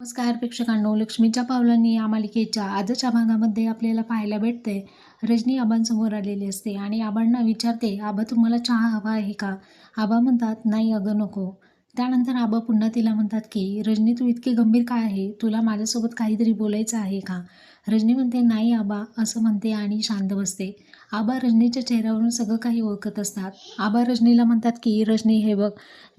नमस्कार प्रेक्षकांनो. लक्ष्मीच्या पावलांनी या मालिकेच्या आजच्या भागामध्ये आपल्याला पाहायला भेटते. रजनी आबांसमोर आलेली असते आणि आबांना विचारते आबा तुम्हाला चहा हवा आहे का? आबा म्हणतात नाही अगं नको. त्यानंतर आबा पुन्हा तिला म्हणतात की रजनी तू इतकी गंभीर का आहे? तुला माझ्यासोबत काहीतरी बोलायचं आहे का? रजनी म्हणते नाही आबा असं म्हणते आणि शांत बसते. आबा रजनीच्या चेहऱ्यावरून सगळं काही ओळखत असतात. आबा रजनीला म्हणतात की रजनी हे बघ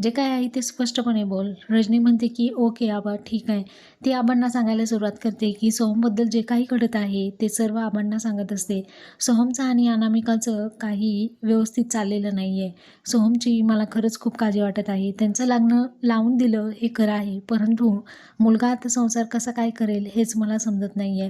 जे काय आहे ते स्पष्टपणे बोल. रजनी म्हणते की ओके आबा ठीक आहे. ती आबांना सांगायला सुरुवात करते की सोहमबद्दल जे काही घडत आहे ते सर्व आबांना सांगत असते. सोहमचं आणि अनामिकाचं काही व्यवस्थित चाललेलं नाही आहे सोहमची मला खरंच खूप काळजी वाटत आहे. त्यांचं लग्न लावून दिलं हे खरं आहे. परंतु मुलगा आता संसार कसा काय करेल हेच मला समजत नाही आहे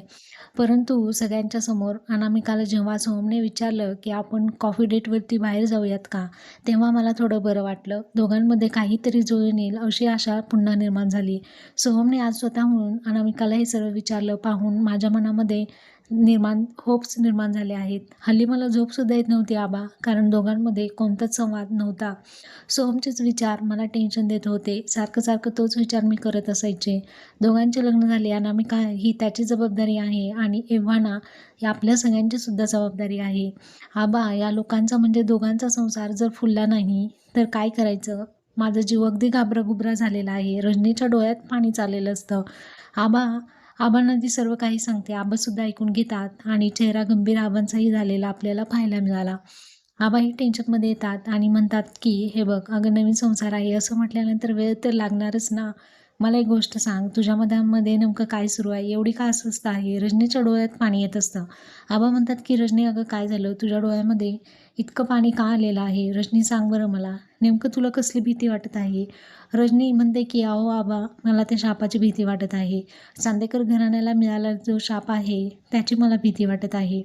परंतु सगळ्यांच्या समोर अनामिकाला जेव्हा सोहमने विचारलं की आपण कॉफी डेटवरती बाहेर जाऊयात का तेव्हा मला थोडं बरं वाटलं. दोघांमध्ये काहीतरी जुळून येईल अशी आशा पुन्हा निर्माण झाली. सोहमने आज स्वतःहून अनामिकाला हे सर्व विचारलं पाहून माझ्या मनामध्ये निर्माण होप्स निर्माण झाले आहेत. हल्ली मला झोपसुद्धा येत नव्हती आबा कारण दोघांमध्ये कोणताच संवाद नव्हता. सोहमचेच विचार मला टेन्शन देत होते. सारखं सारखं तोच विचार मी करत असायचे. दोघांचे लग्न झाले आणि आम्ही काय ही त्याची जबाबदारी आहे आणि एव्हाना या आपल्या सगळ्यांची सुद्धा जबाबदारी आहे. आबा या लोकांचा म्हणजे दोघांचा संसार जर फुलला नाही तर काय करायचं? माझा जीव अगदी घाबरागुबरा झालेला आहे. रजनीच्या डोळ्यात पाणी चाललेलं असतं. आबा आबांना ती सर्व काही सांगते. आबासुद्धा ऐकून घेतात आणि चेहरा गंभीर आबांचाही झालेला आपल्याला पाहायला मिळाला. आबाही टेन्शनमध्ये येतात आणि म्हणतात की हे बघ अगं नवीन संसार आहे. असं म्हटल्यानंतर वेळ तर लागणारच ना. मला एक गोष्ट सांग. तुझ्या मधामध्ये नेमकं काय सुरू आहे? एवढी का अस्वस्थ आहे? रजनीच्या डोळ्यात पाणी येत असतं. आबा म्हणतात की रजनी अगं काय झालं? तुझ्या डोळ्यामध्ये इतकं पाणी का आलेलं आहे? रजनी सांग बरं मला. नेमकं तुला कसली भीती वाटत आहे? रजनी म्हणते की अहो आबा मला त्या शापाची भीती वाटत आहे. चांदेकर घराण्याला मिळाला जो शाप आहे त्याची मला भीती वाटत आहे.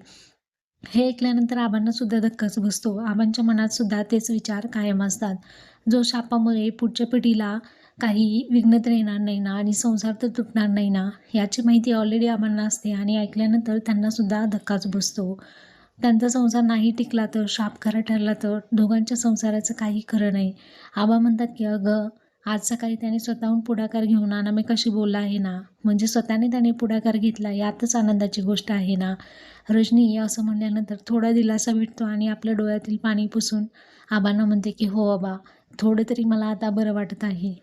हे ऐकल्यानंतर आबांना सुद्धा धक्काच बसतो. आबांच्या मनात सुद्धा तेच विचार कायम असतात. जो शापामुळे पुढच्या पिढीला काही विघ्न तर येणार नाही ना आणि संसार तर तुटणार नाही ना याची माहिती ऑलरेडी आबांना असते आणि ऐकल्यानंतर त्यांनासुद्धा धक्काच बसतो. त्यांचा संसार नाही टिकला तर शाप खरा ठरला तर दोघांच्या संसाराचं काही खरं नाही. आबा म्हणतात की अगं आज सकाळी त्याने स्वतःहून पुढाकार घेऊन अनामिकाशी बोलला आहे ना? म्हणजे स्वतःने त्याने पुढाकार घेतला यातच आनंदाची गोष्ट आहे ना? रजनी असं म्हणल्यानंतर थोडा दिलासा भेटतो आणि आपल्या डोळ्यातील पाणी पुसून आबांना म्हणते की हो आबा थोडं तरी मला आता बरं वाटत आहे.